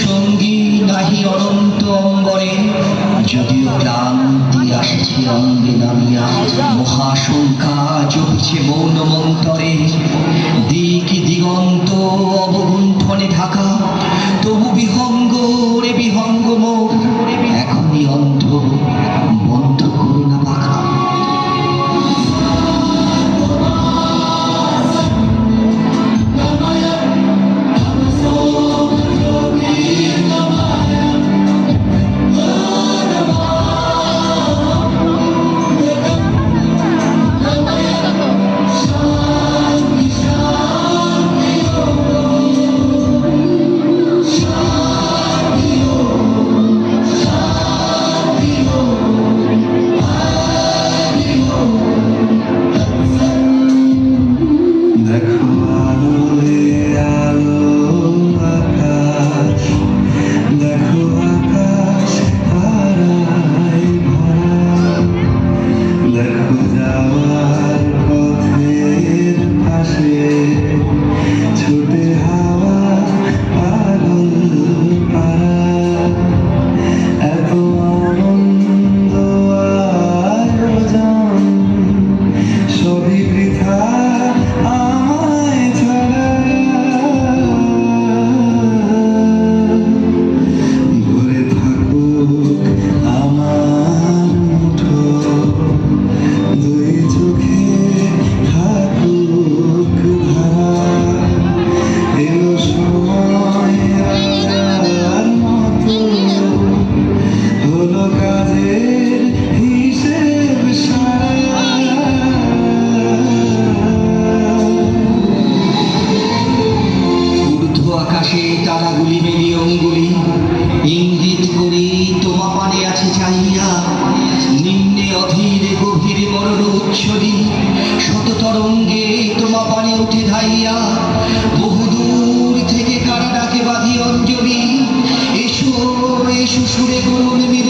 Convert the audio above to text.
সঙ্গী নাহি অনন্ত অঙ্গরে যদিও ক্লান্তি আসছে অঙ্গে নামিয়া মহাশঙ্কা চলছে মৌন মন্তরে দিক আকাশে তারাগুলি মেলি অঙ্গুলি। ইঙ্গিত করি তোমা পানে আছে চাহিয়া। নিম্নে অধীরে গভীরে মরণ উচ্ছরি শত তরঙ্গে তোমা পানে উঠে ধাইয়া। বহুদূর থেকে কারা ডাকে বাঁধি অঞ্জলি। এসো এসো সুরে গরমে